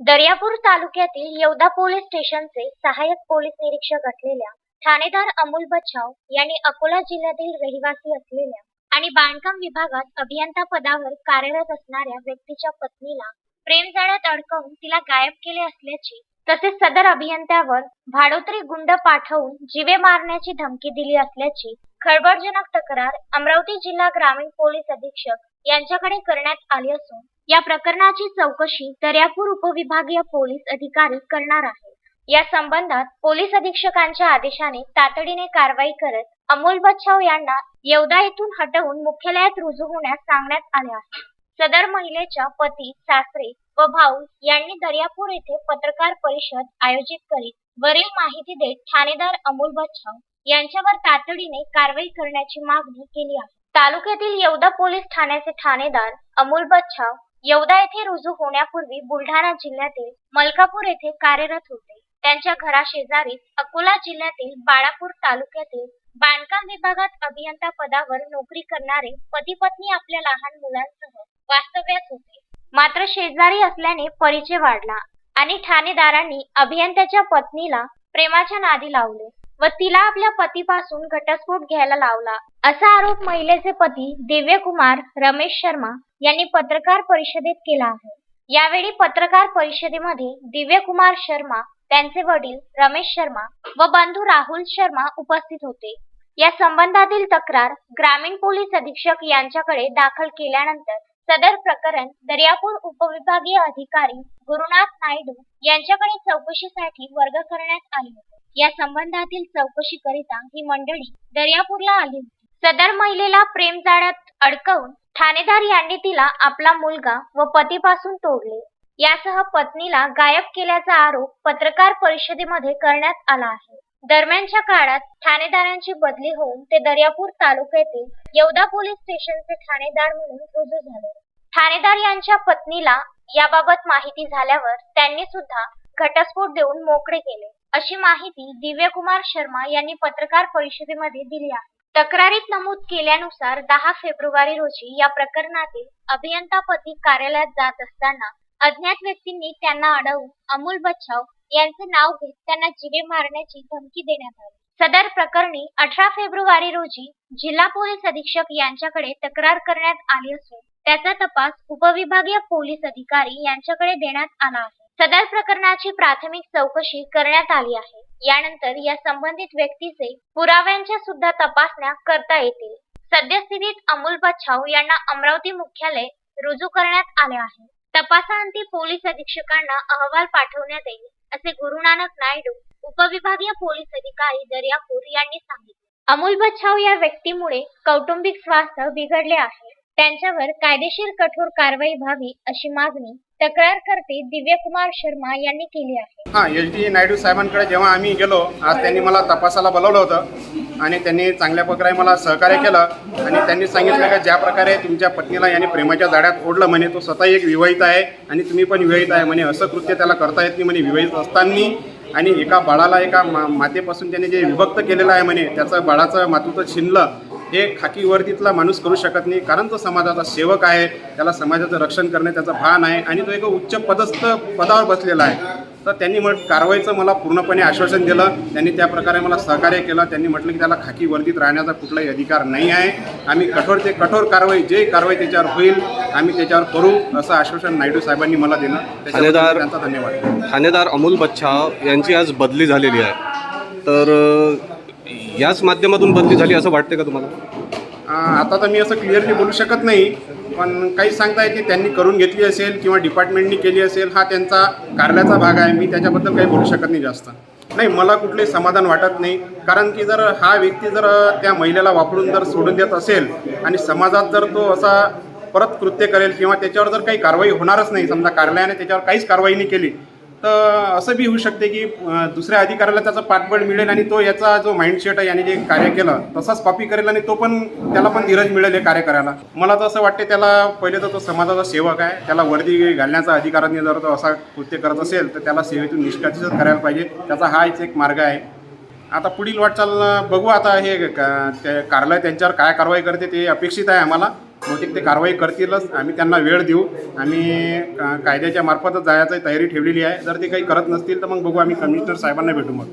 दर्यापूर तालुक्यातील येवदा पोलीस स्टेशनचे सहाय्यक पोलीस निरीक्षक असलेल्या ठाणेदार अमोल बच्छाव यांनी अकोला जिल्ह्यातील रहिवासी असलेल्या आणि बांधकाम विभागात अभियंता पदावर कार्यरत असणाऱ्या व्यक्तीच्या पत्नीला प्रेमजाळ्यात अडकवून तिला गायब केले असल्याची तसेच सदर अभियंत्यावर भाडोत्री गुंड पाठवून जीवे मारण्याची धमकी दिली असल्याची खळबळजनक तक्रार अमरावती जिल्हा ग्रामीण पोलीस अधीक्षक यांच्याकडे करण्यात आली असून या प्रकरणाची चौकशी दर्यापूर उपविभागीय पोलीस अधिकारी करणार आहे. या संबंधात पोलीस अधीक्षकांच्या आदेशाने तातडीने कारवाई करत अमोल बच्छाव यांना येवदा येथून हटवून मुख्यालयात रुजू होण्यास सांगण्यात आले आहे. सदर महिलेच्या पती सासरे व भाऊ यांनी दर्यापूर येथे पत्रकार परिषद आयोजित करीत वरील माहिती देत ठाणेदार अमोल बच्छाव यांच्यावर तातडीने कारवाई करण्याची मागणी केली आहे. तालुक्यातील येवदा पोलीस ठाण्याचे ठाणेदार अमोल बच्छाव येवदा येथे रुजू होण्यापूर्वी बुलढाणा जिल्ह्यातील मलकापूर येथे कार्यरत होते. त्यांच्या घराशेजारीच अकोला जिल्ह्यातील बाळापूर तालुक्यातील बांधकाम विभागात अभियंता पदावर नोकरी करणारे पती पत्नी आपल्या लहान मुलांसह वास्तव्यात होते. मात्र शेजारी असल्याने परिचय वाढला आणि ठाणेदारांनी अभियंत्याच्या पत्नीला प्रेमाच्या नादी लावले. व तिला आपल्या पतीपासून घटस्फोट घ्यायला लावला. असा आरोप महिलेचे पती दिव्य कुमार रमेश शर्मा यांनी पत्रकार परिषदेत केला आहे. यावेळी पत्रकार परिषदेमध्ये दिव्यकुमार शर्मा त्यांचे वडील रमेश शर्मा व बंधू राहुल शर्मा उपस्थित होते. या संबंधातील तक्रार ग्रामीण पोलीस अधीक्षक यांच्याकडे दाखल केल्यानंतर सदर प्रकरण दर्यापूर उपविभागीय अधिकारी गुरुनाथ नायडू यांच्याकडे चौकशीसाठी वर्ग करण्यात आले होते. या संबंधातील चौकशीकरिता ही मंडळी दर्यापूरला आली होती. सदर महिलेला प्रेम जाळ्यात अडकवून ठाणेदार यांनी तिला आपला मुलगा व पतीपासून तोडले. यासह पत्नीला गायब केल्याचा आरोप पत्रकार परिषदेमध्ये करण्यात आला आहे. दरम्यानच्या काळात ठाणेदारांची बदली होऊन ते दर्यापूर तालुक्यातील येवदा पोलीस स्टेशनचे ठाणेदार म्हणून रुजू झाले. ठाणेदार यांच्या पत्नीला याबाबत माहिती झाल्यावर त्यांनी सुद्धा घटस्फोट देऊन मोकळे केले. अशी माहिती दिव्यकुमार शर्मा यांनी पत्रकार परिषदेमध्ये दिली आहे. तक्रारीत नमूद केल्यानुसार दहा फेब्रुवारी रोजी या प्रकरणातील अभियंता पती कार्यालयात जात असताना अज्ञात व्यक्तींनी त्यांना अडवून अमोल बच्छाव यांचे नाव घेत त्यांना जीवे मारण्याची धमकी देण्यात आली. सदर प्रकरणी अठरा फेब्रुवारी रोजी जिल्हा पोलीस अधीक्षक यांच्याकडे तक्रार करण्यात आली असून त्याचा तपास उपविभागीय पोलीस अधिकारी यांच्याकडे देण्यात आला आहे. सदर प्रकरणाची प्राथमिक चौकशी करण्यात आली आहे. यानंतर या संबंधित व्यक्तीचे पुराव्यांच्या सुद्धा तपासण्या करता येतील. सद्यस्थितीत अमोल बच्छाव यांना अमरावती मुख्यालय रुजू करण्यात आले आहे. तपासाअंती पोलीस अधीक्षकांना अहवाल पाठवण्यात येईल. असे गुरुनानक नायडू उपविभागीय पोलीस अधिकारी दर्यापूर यांनी सांगितले. अमोल बच्छाव या व्यक्तीमुळे कौटुंबिक स्वास्थ्य बिघडले आहे. त्यांच्यावर कायदेशीर कठोर कारवाई व्हावी अशी मागणी तक्रारकर्ते दिव्यकुमार शर्मा यांनी केली आहे. हा एच डी नायडू साहेबांकडे जेव्हा आम्ही गेलो आज त्यांनी मला तपासाला बोलवलं होतं. आणि त्यांनी चांगल्या प्रकारे मला सहकार्य केलं. आणि त्यांनी सांगितलं की ज्या प्रकारे तुमच्या पत्नीला याने प्रेमाच्या जाड्यात ओढलं म्हणे तो स्वतः एक विवाहित आहे आणि तुम्ही पण विवाहित आहे म्हणे. असं कृत्य त्याला करता येत नाही म्हणे विवाहित असताना. आणि एका बाळाला एका मा मातेपासून त्याने जे विभक्त केलेलं आहे म्हणे त्याचं बाळाचं मातृत्व छिनलं हे खाकी वर्दीतला माणूस करू शकत नाही. कारण तो समाजाचा सेवक आहे त्याला समाजाचं रक्षण करणे त्याचं भान आहे आणि तो एक उच्च पदस्थ पदावर बसलेला आहे. तर त्यांनी म्हट कारवाईचं मला पूर्णपणे आश्वासन दिलं. त्यांनी त्या प्रकारे मला सहकार्य केलं. त्यांनी म्हटलं की त्याला खाकी वर्दीत राहण्याचा कुठलाही अधिकार नाही आहे. आम्ही कठोर ते कठोर कारवाई जे कारवाई त्याच्यावर होईल आम्ही त्याच्यावर करू असं आश्वासन नायडू साहेबांनी मला दिलं. त्याच्याबद्दल ठाणेदार- त्यांचा धन्यवाद. ठाणेदार अमोल बच्छाव यांची आज बदली झालेली आहे. तर याच माध्यमातून बदली झाली असं वाटते का तुम्हाला? आता तर मी असं क्लिअरली बोलू शकत नाही. पण काही सांगताय की त्यांनी करून घेतली असेल किंवा डिपार्टमेंटनी केली असेल हा त्यांचा कार्याचा भाग आहे. मी त्याच्याबद्दल काही बोलू शकत नाही जास्त. नाही मला कुठलंही समाधान वाटत नाही. कारण की जर हा व्यक्ती जर त्या महिलेला वापरून जर सोडून देत असेल आणि समाजात जर तो असा परत कृत्य करेल किंवा त्याच्यावर जर काही कारवाई होणारच नाही समजा कार्यालयाने त्याच्यावर काहीच कारवाई नाही केली तर असं बी होऊ शकते की दुसऱ्या अधिकाऱ्याला त्याचा पाठबळ मिळेल आणि तो याचा जो माइंडसेट आहे याने जे कार्य केलं तसाच कॉपी करेल आणि तो पण त्याला पण धीरज मिळेल हे कार्य करायला मला तर असं वाटते त्याला पहिले तर तो समाजाचा सेवक आहे त्याला वर्दी घालण्याचा अधिकाराने जर तो असा कृत्य करत असेल तर त्याला सेवेतून निष्कासितच करायला पाहिजे. त्याचा हाच एक मार्ग आहे. आता पुढील वाटचाल बघू आता हे का- ते कार्यालय त्यांच्यावर काय कारवाई करते ते अपेक्षित आहे आम्हाला. बहुतेक ते कारवाई करतीलच. आम्ही त्यांना वेळ देऊ. आम्ही कायद्याच्या मार्फतच जायचं तयारी ठेवलेली आहे. जर ते काही करत नसतील तर मग बघू आम्ही कमिशनर साहेबांना भेटू मग.